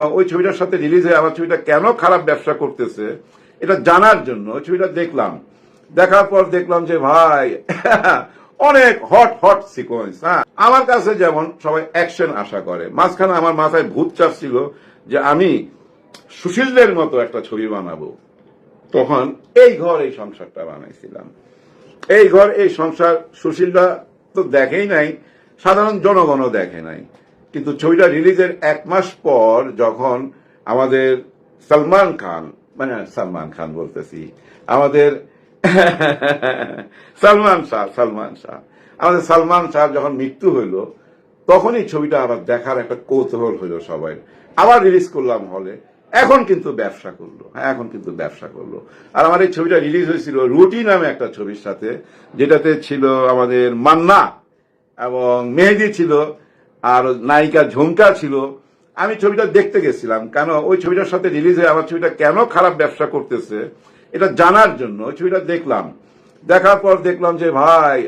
ওই ছবিটার সাথে রিলিজ হয়ে আমার ছবিটা কেন খারাপ ব্যবসা করতেছে, এটা জানার জন্য ওই ছবিটা দেখলাম। দেখার পর দেখলাম যে ভাই, অনেক হট হট সিকোয়েন্স হ্যাঁ। আমার কাছে যেমন সবাই অ্যাকশন আশা করে, মাঝখানে আমার মাথায় ভূত চাপ ছিল যে আমি সুশীলদের মতো একটা ছবি বানাবো। তখন এই ঘর, এই সংসারটা বানাইছিলাম। এই ঘর, এই সংসার সুশীলরা তো দেখেই নাই, সাধারণ জনগণও দেখে নাই। কিন্তু ছবিটা রিলিজের এক মাস পর যখন আমাদের সালমান খান মানে সালমান খান বলতেছি, আমাদের সালমান শাহ সালমান শাহ, আমাদের সালমান শাহ যখন মৃত্যু হইল, তখনই ছবিটা আবার দেখার একটা কৌতূহল হইল সবাই। আবার রিলিজ করলাম হলে। এখন কিন্তু ব্যবসা করল। হ্যাঁ এখন কিন্তু ব্যবসা করল। আর আমার এই ছবিটা রিলিজ হয়েছিল রুটি নামে একটা ছবির সাথে, যেটাতে ছিল আমাদের মান্না এবং মেহেদি ছিল আর নায়িকা ঝুমকা ছিল, আমি ছবিটা দেখতে গেছিলাম। কেন? ওই ছবিটার সাথে রিলিজ হয়ে আমার ছবিটা কেন খারাপ ব্যবসা করতেছে, এটা জানার জন্য ওই ছবিটা দেখলাম। দেখার পর দেখলাম যে, ভাই,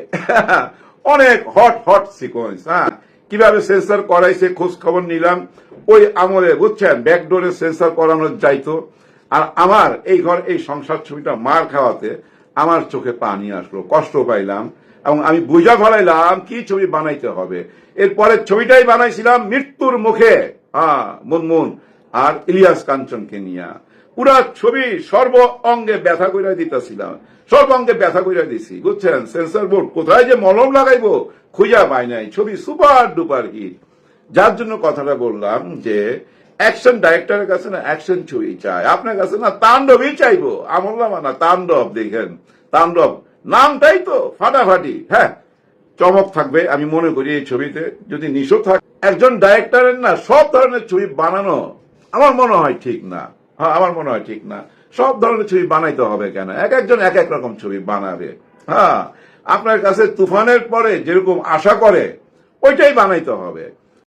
অনেক হট হট সিকোয়েন্স হ্যাঁ? কীভাবে সেন্সার করাইছে খোঁজ খবর নিলাম। ওই আমলে, বুঝছেন ব্যাকডোরে সেন্সার করানো যাইতো। আর আমার এই ঘর, এই সংসার ছবিটা মার খাওয়াতে আমার চোখে পানি আসলো, কষ্ট পাইলাম। এবং আমি বুঝা ফলাইলাম কি ছবি বানাইতে হবে। এরপরে ছবিটাই বানাইছিলাম মৃত্যুর মুখে। হ্যাঁ মুনমুন। আর ইলিয়াস কাঞ্চনকে নিয়ে। পুরা ছবি সর্ব অঙ্গে ব্যথা কইরা দিতেছিলাম। সর্ব অঙ্গে ব্যথা কইরা দিছি। বুঝছেন? সেন্সর বোর্ড কোথায় যে মলম লাগাইবো খুঁজা পাই নাই। ছবি সুপার ডুপার হিট। যার জন্য কথাটা বললাম যে, অ্যাকশন ডাইরেক্টরের কাছে না অ্যাকশন ছবি চাই। আপনার কাছে না তাণ্ডবই চাইব। আমল্লামা না তাণ্ডব, দেখেন। তাণ্ডব নামটাই তো ফাটাফাটি হ্যাঁ। চমক থাকবে, আমি মনে করি এই ছবিতে, যদি নিশো থাকে। একজন ডাইরেক্টরের না, সব ধরনের ছবি বানানো আমার মনে হয় ঠিক না। হ্যাঁ আমার মনে হয় ঠিক না। সব ধরনের ছবি বানাইতে হবে কেন? এক একজন এক এক রকম ছবি বানাবে। হ্যাঁ আপনার কাছে তুফানের পরে যেরকম আশা করে, ওইটাই বানাইতে হবে।